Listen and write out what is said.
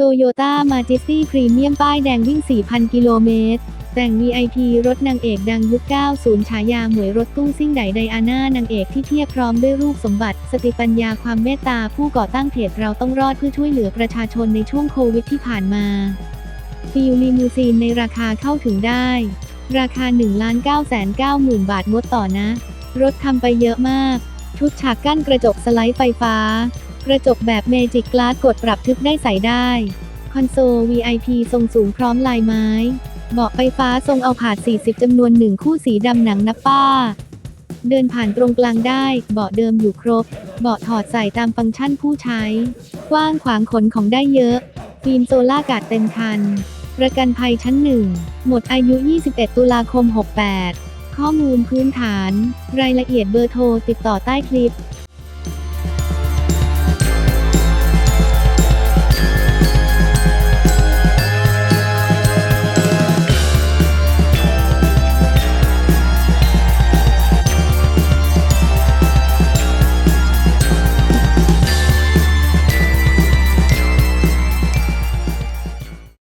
โตโยต้ามาเจสซี่พรีเมียมป้ายแดงวิ่ง 4,000 กิโลเมตร แต่ง VIP รถนางเอกดังยุค 90 ฉายาหมวยรถตู้ซิ่งไดไดอาน่านางเอกที่เทียบพร้อมด้วยรูปสมบัติ สติปัญญาความเมตตาผู้ก่อตั้งเพจเราต้องรอดเพื่อช่วยเหลือประชาชนในช่วงโควิดที่ผ่านมา ฟิลลิมูซีนในราคาเข้าถึงได้ ราคา 1 9 9 0 0 0 0 บาทงดต่อนะ รถทำไปเยอะมาก ชุดฉากกั้นกระจกสไลด์ไฟฟ้า กระจกแบบเมจิกกลาสกดปรับทึบได้ใส่ได้ คอนโซล VIP ทรงสูงพร้อมลายไม้ เบาะไฟฟ้าทรงเอาผาด 40 จำนวนหนึ่งคู่สีดำหนังนับป้า เดินผ่านตรงกลางได้ เบาะเดิมอยู่ครบ เบาะถอดใส่ตามฟังก์ชันผู้ใช้ กว้างขวางขนของได้เยอะ ฟิล์มโซล่ากาดเต็มคัน ประกันภัยชั้นหนึ่ง หมดอายุ 21 ตุลาคม 68 ข้อมูลพื้นฐาน รายละเอียดเบอร์โทรติดต่อใต้คลิป